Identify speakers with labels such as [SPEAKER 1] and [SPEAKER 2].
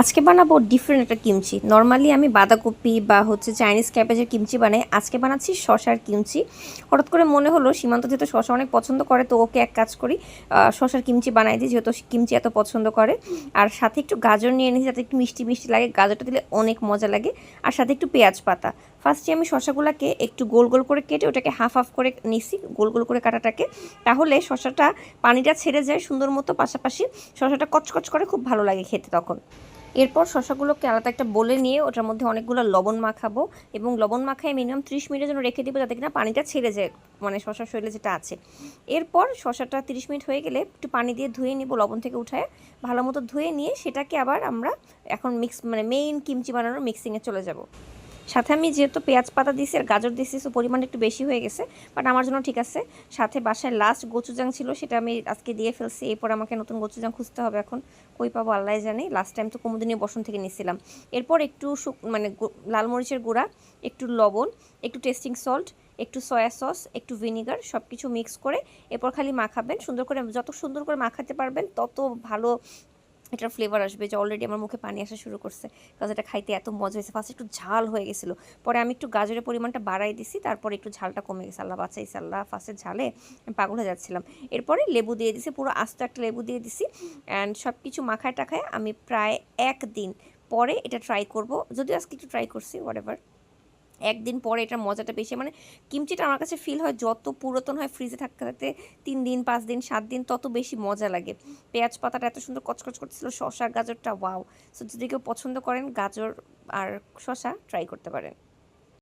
[SPEAKER 1] আজকে বানাবো ডিফারেন্ট একটা কিমচি নর্মালি আমি বাঁধাকপি বা হচ্ছে চাইনিজ ক্যাবেজের কিমচি বানাই। আজকে বানাচ্ছি শশার কিমচি হঠাৎ করে মনে হলো, সীমান্ত যেহেতু শশা অনেক পছন্দ করে, তো ওকে এক কাজ করি শশার কিমচি বানাই দিই, যেহেতু কিমচি এত পছন্দ করে। আর সাথে একটু গাজর নিয়ে নিয়েছি যাতে একটু মিষ্টি মিষ্টি লাগে। গাজরটা দিলে অনেক মজা লাগে। আর সাথে একটু পেঁয়াজ পাতা। ফার্স্টে আমি শশাগুলোকে একটু গোল গোল করে কেটে ওটাকে হাফ হাফ করে নিছি, গোল গোল করে কাটাটাকে। তাহলে শশাটা পানিটা ছেড়ে যায় সুন্দর মতো। পাশাপাশি শশাটা কচকচ করে খুব ভালো লাগে খেতে তখন। এরপর শশাগুলোকে আলাদা একটা বলে নিয়ে ওটার মধ্যে অনেকগুলো লবণ মাখাবো এবং লবণ মাখায় মিনিমাম ত্রিশ মিনিটের জন্য রেখে দিব যাতে কিনা পানিটা ছেড়ে যায় মানে শশার শরীরে যেটা আছে। এরপর শশাটা তিরিশ মিনিট হয়ে গেলে একটু পানি দিয়ে ধুয়ে নিব লবণ থেকে উঠায়। ভালো মতো ধুয়ে নিয়ে সেটাকে আবার আমরা এখন মিক্স মানে মেইন কিমচি বানানোর মিক্সিংয়ে চলে যাব। সাথে আমি যেহেতু পেঁয়াজ পাতা দিয়েছি আর গাজর দিয়েছি সো পরিমাণটা একটু বেশি হয়ে গেছে বাট আমার জন্য ঠিক আছে। সাথে বাসায় লাস্ট গোচুজাং ছিল, সেটা আমি আজকে দিয়ে ফেলছি, এরপর আমাকে নতুন গোচুজাং খুঁজতে হবে এখন। কই পাবো আল্লাহ জানি লাস্ট টাইম তো কুমুদিনী বসন থেকে নিয়েছিলাম এরপর একটু মানে লাল মরিচের গুঁড়া, একটু লবণ, একটু টেস্টিং সল্ট একটু সয়া সস একটু ভিনিগার সব কিছু মিক্স করে, এরপর খালি মাখাবেন। সুন্দর করে, যত সুন্দর করে মাখাতে পারবেন, তত ভালো এটার ফ্লেভার আসবে যে অলরেডি আমার মুখে পানি আসা শুরু করছে। কাজ এটা খাইতে এত মজা হয়েছে। ফার্স্ট একটু ঝাল হয়ে গেছিল। পরে আমি একটু গাজরের পরিমাণটা বাড়াই দিছি, তারপরে একটু ঝালটা কমে গেছে। আল্লাহ বাঁচাইছে, আল্লাহ ফার্স্টের ঝালে পাগল হয়ে যাচ্ছিলাম। এরপরে লেবু দিয়ে দিছি, পুরো আস্ত একটা লেবু দিয়ে দিছি। অ্যান্ড সব কিছু মাখায় টাখায় আমি প্রায় একদিন পরে এটা ট্রাই করব। যদিও আজকে একটু ট্রাই করছি হোয়াট একদিন পরে এটার মজাটা বেশি মানে কিমচিটা আমার কাছে ফিল হয় যত পুরাতন হয় ফ্রিজে থাকতে থাকতে তিন দিন, পাঁচ দিন, সাত দিন তত বেশি মজা লাগে। পেঁয়াজ পাতাটা এত সুন্দর কচকচ করতেছিল শশা গাজরটা ওয়াও সো যদি কেউ পছন্দ করেন গাজর আর শশা ট্রাই করতে পারেন।